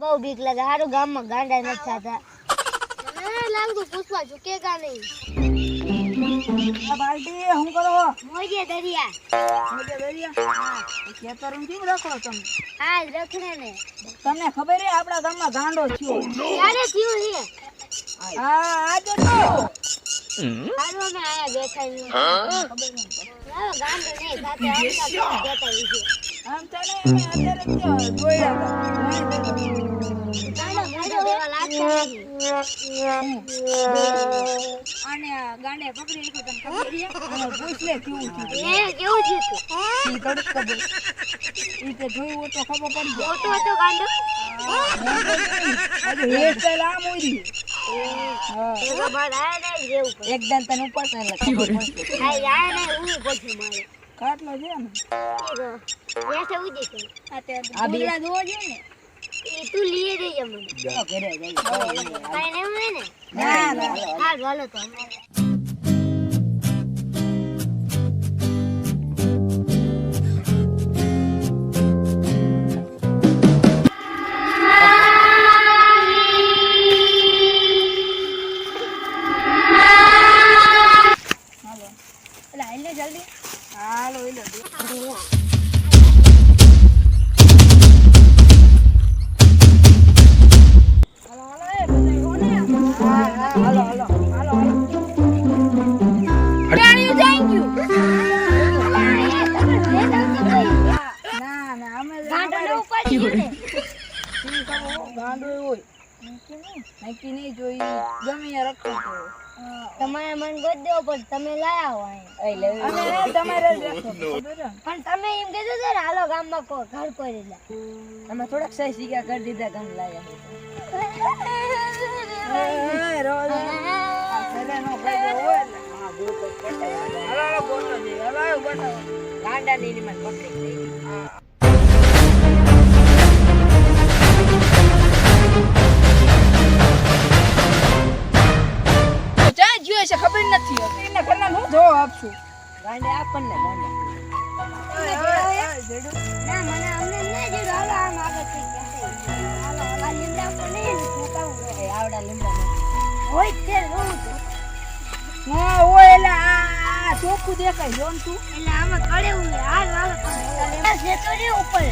બહુ બીક લાગે. હારું ગામમાં ગાંડા નથી થતા. લાગતું પૂછવા ઝુકેગા નહીં. આ બાલટી હું કરો મોજે દરિયા. મજા દરિયા? ખેતર કેમ રાખો તમે? હા રખડે ને. તમને ખબર હે આપણા ગામમાં ગાંડો થયો. ક્યારે થયું છે? હા આજે થયો હારું અમે આયા બેઠા છીએ. ગાંડો નહીં સાથે આમ અત્યારે જોયા ગાંડો આને ગાંડે પકડી લીધું તને ખબર છે? અને પૂછ કેવું થયું એ કેવું છે ઈ તે જોયું તો ખબર પડી જાય મોટો હતો ગાંડો. હેરસ્ટાઈલ આમ એકદમ તને ઉપર ખબર કાટલો છે ને? આ તે જોવો છે. ને એ તું લીએ દેજે મને ઘરે જઈ કાંઈ નહીં ને? ના ના હા ચાલો તો. તમારે મન ગોત પણ તમે લાયા હો અહીંયા. અને તમારે? પણ તમે એમ કીધું છે ને હાલો ગામમાં કો ઘર કરી લે અમે થોડાક સહી શીખ્યા કરી દીધા ગામ લાયા. ગાંડા ની મને પકડી જ્યો નથી હોતી. એને ઘરના હું જવાબ આપશું? ગાંડે આપણને ગાંડે ના મને અમને નહીં જેવું હાલો આમ આગળ થઈ ગયા હાલો હાલો લીમડા ઉપર નહીં ને ફૂંકાવું આવડા લીમડા હોય છે રોવું હા હોય એટલે આ આ ચોખ્ખું દેખાય જોન તું એટલે આમાં કડેવું છે. હાલ છે તો ઉપર.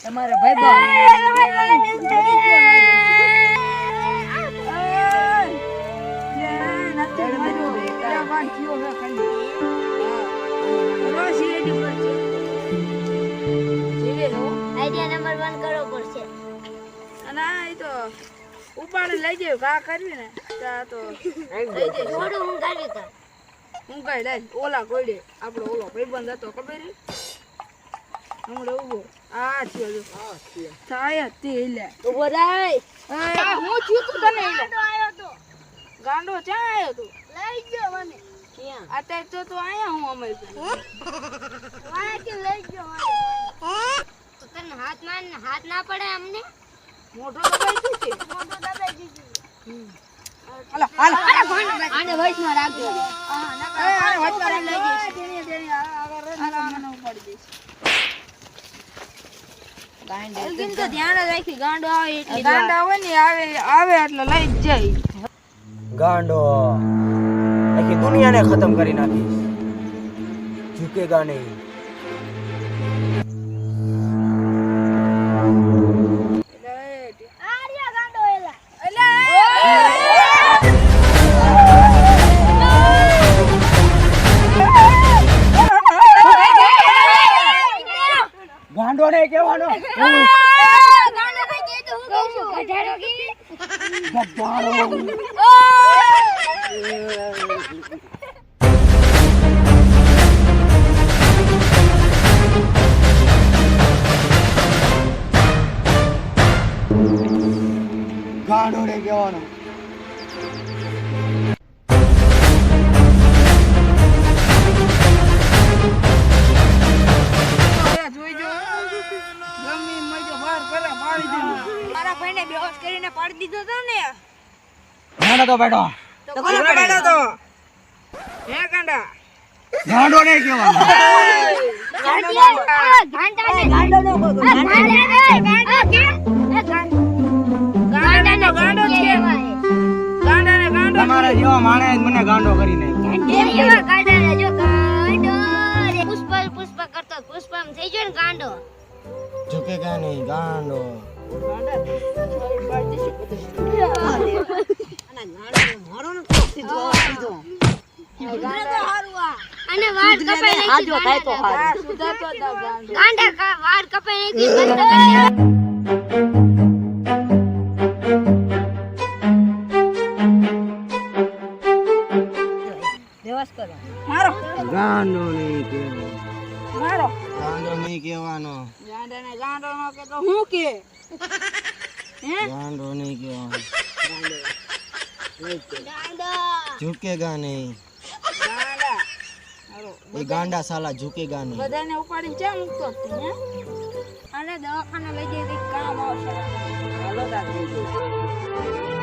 તમારો આઈડિયા નંબર વન કરવો પડશે ઉપાડ લઈ જાય કા કરવી ને તો લઈ જાય થોડું હું કર હું કઈ લઈ ઓલા કોઈડે આપણો ઓલો ભાઈબંધ હતો ખબર હમણે ઊભો આ થયો જો. થાય. તે લે ઊભો રાય. હું થયું તું તને લે ગાંડો ક્યાં આવ્યો તું? લઈ ગયો મને. ક્યાં? અત્યારે તો તું આયા હું અમે લઈ ગયો મને. તો તને હાથ માર હાથ ના પડે અમને મોટો દબાઈ તું છે? મોટો દબાઈ દીધું હાલો હાલો. આને વચમાં રાખજો. લઈ જઈશ. તેની તેની આગળ રહીને મને ઉપાડી દઈશ. એમ તો ધ્યાન રાખી ગાંડો આવે એટલે ગાંડા હોય ને આવે આવે એટલે લઈ જ જાય. ગાંડો. આખી દુનિયાને ખતમ કરી નાખીશ. ઝુકેગા નહીં. ગાંડો ગાંડો ને કહેવાનો બેહોશ કરીને પાડી દીધો તો ને. ગાંડો તો બેઠો. તો કોને પડાડો તો? હે ગાંડા? ગાંડો નહીં કહેવાનો. ગાંડો નો કોઈ ગાંડો. ગાંડાને ગાંડો જ કહેવાય ગાંડાને ગાંડો તમારા જેવા માણે મને ગાંડો કરી નાખ્યો. પુષ્પ પુષ્પ કરતો પુષ્પમ થઈ ગયો ને ગાંડો. ઝુકેગા નહીં ગાંડો. અને વાળ કપાઈ નાખી આ સુધારતો હતા ગાંડો ગાંડા. વાળ કપાઈ નાખી મારો. ગાંડો નહીં મારો ગાંડો નહીં કહેવાનો. ગાંડાને ગાંડો નો કે તો હું કે હે? ગાંડો નહીં કહેવાનો. ગાંડો. ઝુકેગા નહીં. ગાંડા. એ ગાંડા સાલા ઝુકેગા નહીં. બધાને ઉપાડીને ચા મૂકતો હે? અને દવાખાને લઈ જઈ કામ આવશે. હાલો જઈ.